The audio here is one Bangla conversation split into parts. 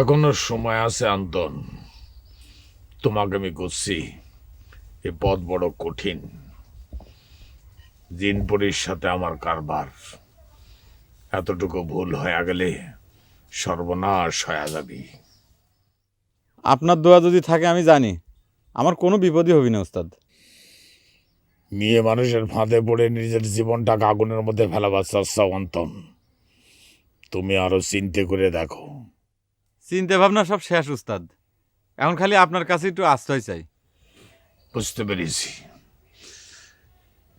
এখনও সময় আছে আন্তন। তোমাকে আমি করছি এ পথ বড় কঠিন। জিনপুরীর সাথে আমার কারবার। এতটুকু ভুল হয়ে গেলে সর্বনাশ হয়ে যাবি। আপনার দোয়া যদি থাকে আমি জানি। আমার কোনো বিপদই হবি না ওস্তাদ। মেয়ে মানুষের ফাঁদে পড়ে নিজের জীবনটাকে আগুনের মধ্যে ফেলাবার চেষ্টা অন্তন। তুমি আরও চিন্তে করে দেখো। চিন্তা ভাবনা সব শেষ, উস্তাদ। এখন খালি আপনার কাছে একটু আশ্রয় চাই। বুঝতে পেরেছি।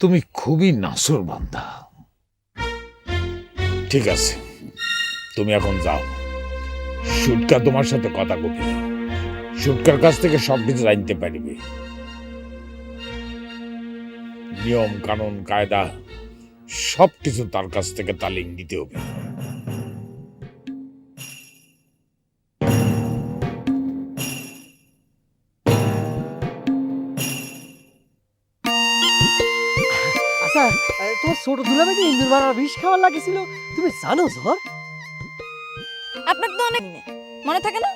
তুমি খুবই নাসর বান্ধা ঠিক আছে, তুমি এখন যাও। সুটকা তোমার সাথে কথা কবি সুটকার কাছ থেকে সবকিছু জানতে পারিবে। নিয়ম, কানুন, কায়দা সব কিছু তার কাছ থেকে তালিম দিতে হবে। তোমার ছোট ইন্দুর মারার বিষ লাগেছিল তুমি জানো ঝড় আপনার তো অনেক মনে থাকে না?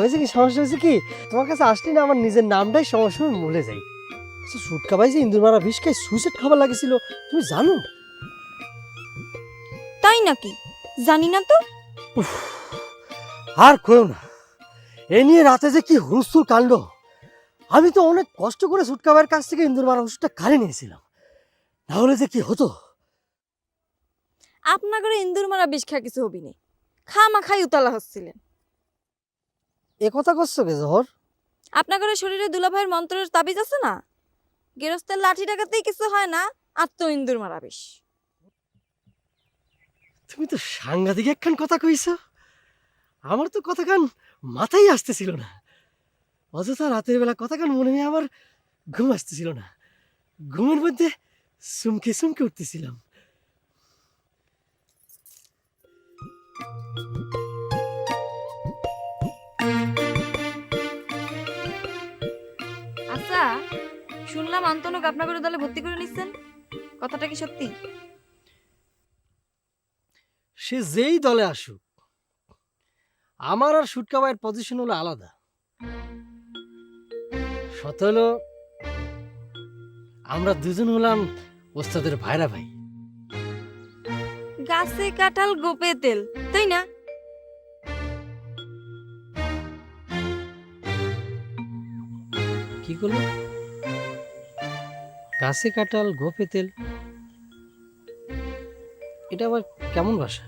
হয়েছে কি সমস্যা হয়েছে কি? তোমার কাছে আসলে না আমার নিজের নামটাই ভুলে যাই সুটকা ভাই যে ইন্দুর মারা বিষ খাই সুইসাইড খাবার লাগেছিল তুমি জানো? তাই নাকি? জানি না তো। আর কয়েও না এ নিয়ে রাতে যে কি হুলস্থুল কাণ্ড। আমি তো অনেক কষ্ট করে সুটকা ভাইয়ের কাছ থেকে ইন্দুর মারা ওষুধটা কালে নিয়েছিলাম। তাহলে যে কি হতো? আপনার ইন্দুর মারা বিষ খা কিছু হবি নে। খামা খাই উতলা হচ্ছিলেন। এ কথা করছ কে জহর? আপনার শরীরে দুলাভাইয়ের মন্ত্রের তাবিজ আছে না? গেরস্তের লাঠি টাকাতেই কিছু হয় না আর তো ইন্দুর মারা বিষ। তুমি তো সাংঘাতিক একখান কথা কইছো। আমার তো কথা গান মাথায় আসতেছিল না। অযথা রাতের বেলা কথা গান মনে হয় আমার ঘুম আসতেছিল না। ঘুমের মধ্যে সুমকে সুমকে উঠতেছিলাম। আচ্ছা শুনলাম আন্তনক আপনার দলে ভর্তি করে নিচ্ছেন কথাটা কি সত্যি? সে যেই দলে আসুক আমার আর সুটকা ভাইয়ের পজিশন হলো আলাদা। সত হলো আমরা দুজন হলাম ওস্তাদের ভাইরা ভাই। গাছে কাঁঠাল গোপে তেল তাই না? কি করল? গাছে কাঁঠাল গোপে তেল। এটা আবার কেমন ভাষা?